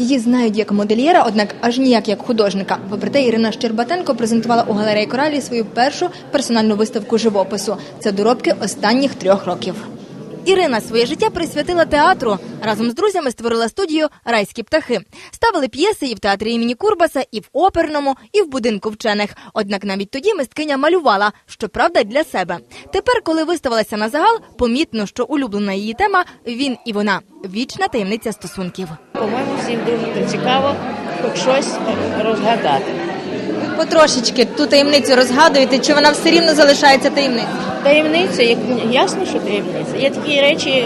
Її знають як модельєра, однак аж ніяк як художника. Попри те, Ірина Щербатенко презентувала у галереї Коралі свою першу персональну виставку живопису. Це доробки останніх трьох років. Ірина своє життя присвятила театру. Разом з друзями створила студію Райські птахи. Ставили п'єси і в театрі імені Курбаса, і в оперному, і в будинку вчених. Однак навіть тоді мисткиня малювала, щоправда, для себе. Тепер, коли виставилася на загал, помітно, що улюблена її тема він і вона вічна таємниця стосунків. По-моєму, всім дуже цікаво хоч щось розгадати. Потрошечки ту таємницю розгадуєте, чи вона все рівно залишається таємницею? Таємниця, як ясно, що таємниця. Є такі речі,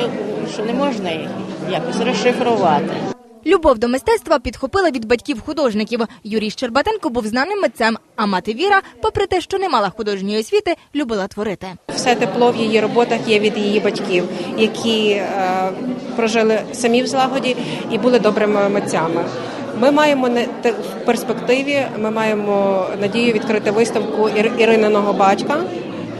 що не можна їх якось розшифрувати. Любов до мистецтва підхопила від батьків художників. Юрій Щербатенко був знаним митцем, а мати Віра, попри те, що не мала художньої освіти, любила творити. Все тепло в її роботах є від її батьків, які е, прожили самі в злагоді і були добрими митцями. Ми маємо в перспективі. Ми маємо надію відкрити виставку Ір- Ірининого батька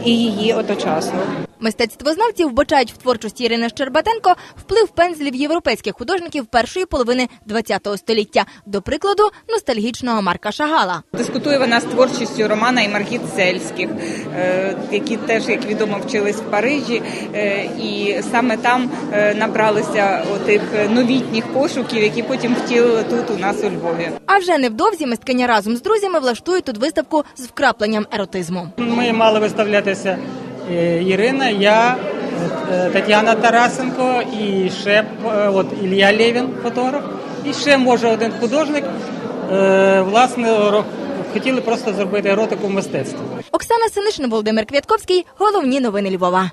і її оточасну. Мистецтвознавці вбачають в творчості Ірини Щербатенко вплив пензлів європейських художників першої половини ХХ століття, до прикладу, ностальгічного Марка Шагала. Дискутує вона з творчістю Романа і Маргіт Сельських, е, які теж, як відомо, вчились в Парижі, е, і саме там е, набралися отих новітніх пошуків, які потім втілили тут у нас у Львові. А вже невдовзі мисткиня разом з друзями влаштує тут виставку з вкрапленням еротизму. Ми мали виставлятися е, Ірина, я, е, Тетяна Тарасенко і ще е, от Ілля Лєвін, фотограф, і ще може один художник. Власне, хотіли просто зробити еротику в мистецтві. Оксана Синишна, Володимир Квятковський. Головні новини Львова.